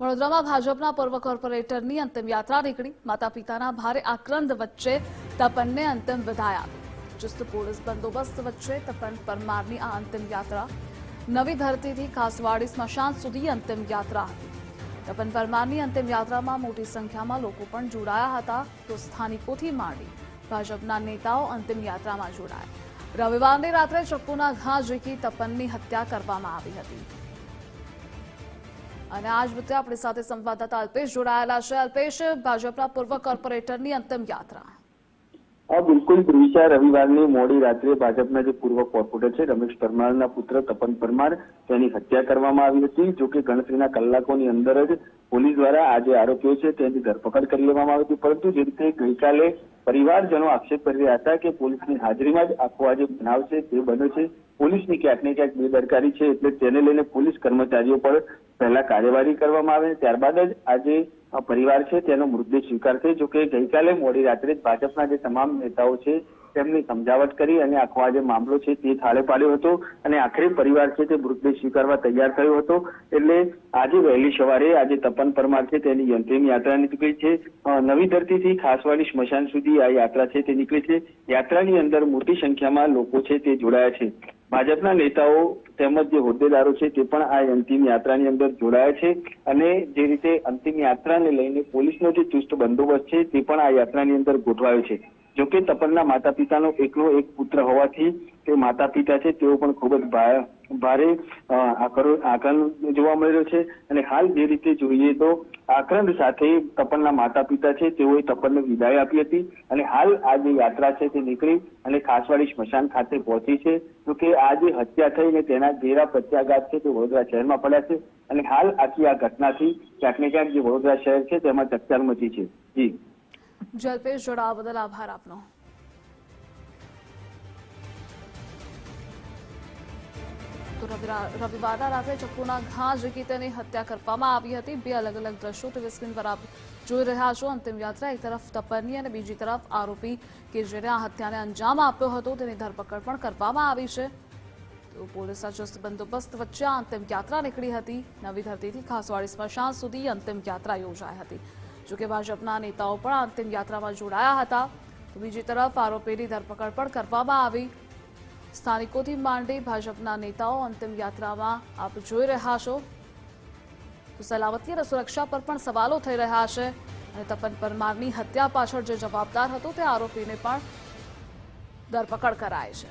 વડોદરામાં ભાજપના પૂર્વ કોર્પોરેટરની અંતિમ યાત્રા નીકળી. માતા પિતાના ભારે આક્રંદ વચ્ચે તપનને અંતિમ વિદાય ચુસ્ત પોલીસ બંદોબસ્ત વચ્ચે તપન પરમારની આ અંતિમ યાત્રા. નવી ધરતીથી ખાસવાડી સ્મશાન સુધી અંતિમ યાત્રા હતી. તપન પરમારની અંતિમ યાત્રામાં મોટી સંખ્યામાં લોકો પણ જોડાયા હતા. તો સ્થાનિકોથી માંડી ભાજપના નેતાઓ અંતિમ યાત્રામાં જોડાયા. રવિવારની રાત્રે ચપ્પુના ઘા ઝીકી તપનની હત્યા કરવામાં આવી હતી. અને આજ મુદ્દે આપણી સાથે સંવાદદાતા અલ્પેશ જોડાયેલા છે. અલ્પેશ, ભાજપના પૂર્વ કોર્પોરેટરની અંતિમ યાત્રા. હા, બિલકુલ. ત્રીસા રવિવારની મોડી રાત્રે ભાજપના જે પૂર્વ કોર્પોરેટર છે, રમેશ પરમારના પુત્ર તપન પરમાર, તેની હત્યા કરવામાં આવી હતી. જો કે ગણતરીના કલાકોની અંદર જ પોલીસ દ્વારા આ જે આરોપીઓ છે, તેની ધરપકડ કરી લેવામાં આવી હતી. પરંતુ જે રીતે ગઈકાલે પરિવારજનો આક્ષેપ કરી રહ્યા હતા કે પોલીસની હાજરીમાં જ આખો આ જે બનાવ છે, તે બન્યો છે. પોલીસની ક્યાંક ને ક્યાંક બેદરકારી છે, એટલે તેને લઈને પોલીસ કર્મચારીઓ પર પહેલા કાર્યવાહી કરવામાં આવે ત્યારબાદ જ આજે પરિવાર છે, તેનો મૃતદેહ સ્વીકારશે જો કે ગઈકાલે મોડી રાત્રે ભાજપના જે તમામ નેતાઓ છે, તેમની સમજાવટ કરી અને આખો આ જે મામલો છે, તે થાળે પાડ્યો હતો અને આખરે પરિવાર છે, તે મૃતદેહ સ્વીકારવા તૈયાર થયો હતો. એટલે આજે વહેલી સવારે આજે તપન પરમાર છે, તેની અંતિમ યાત્રા નીકળી છે. નવી ધરતીથી ખાસવાડી સ્મશાન સુધી આ યાત્રા છે, તે નીકળી છે. યાત્રાની અંદર મોટી સંખ્યામાં લોકો છે, તે જોડાયા છે. ભાજપના નેતાઓ તેમજ જે હોદ્દેદારો છે તે પણ આ અંતિમ યાત્રાની અંદર જોડાયા છે અને જે રીતે અંતિમ યાત્રાને લઈને પોલીસનો જે ચુસ્ત બંદોબસ્ત છે તે પણ આ યાત્રાની અંદર ગોઠવાયો છે. જોકે તપનના માતા પિતાનો એકલો એક પુત્ર હોવાથી તે માતા પિતા છે તેઓ પણ ખૂબ જ ભારે આકરો- આક્રંદ જોવા મળી રહ્યો છે અને હાલ જે રીતે જોઈએ તો આક્રંદ સાથે તપનના માતા પિતા છે, તેઓએ તપનને વિદાય આપી હતી અને હાલ આ જે યાત્રા છે તે નીકળી અને ખાસવાડી સ્મશાન ખાતે પહોંચી છે. તો કે આ જે હત્યા થઈ ને તેના ઘેરા પ્રત્યાઘાત છે તે વડોદરા શહેરમાં પડ્યા છે અને હાલ આખી આ ઘટનાથી ક્યાંક ને ક્યાંક જે વડોદરા શહેર છે તેમાં ચકચાર મચી છે. જી. જલ્પેશ જોડાવા બદલ આભાર આપનો. તો રવિવારના રાત્રે ચપ્પુના ઘા ઝીકી તેની હત્યા કરવામાં આવી હતી. બે અલગ અલગ દ્રશ્યો ટીવી સ્ક્રીન પર આપ જોઈ રહ્યા છો. અંતિમ યાત્રા એક તરફ તપરની અને બીજી તરફ આરોપી કે જેને આ હત્યાને અંજામ આપ્યો હતો. તેની ધરપકડ પણ કરવામાં આવી છે. તો પોલીસના ચુસ્ત બંદોબસ્ત વચ્ચે અંતિમ યાત્રા નીકળી હતી. નવી ધરતીથી ખાસવાડી સ્મશાન સુધી અંતિમ યાત્રા યોજાઈ હતી. જોકે ભાજપના નેતાઓ પણ અંતિમ યાત્રામાં જોડાયા હતા. બીજી તરફ આરોપીની ધરપકડ પણ કરવામાં આવી. સ્થાનિકોથી માંડી ભાજપના નેતાઓ અંતિમ યાત્રામાં આપ જોઈ રહ્યા છો. તો સલામતી અને સુરક્ષા પર પણ સવાલો થઈ રહ્યા છે અને તપન પરમારની હત્યા પાછળ જે જવાબદાર હતો તે આરોપીને પણ ધરપકડ કરાય છે.